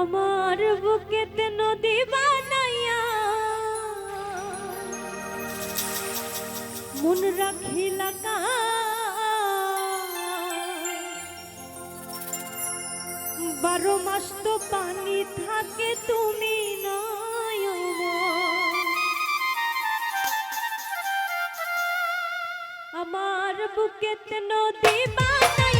আমার বুকেতে নদী বানাইয়া মন রাখিলা কা। বারো মাস তো পানি থাকে তুমি আমার বুকেতে নদী বানাই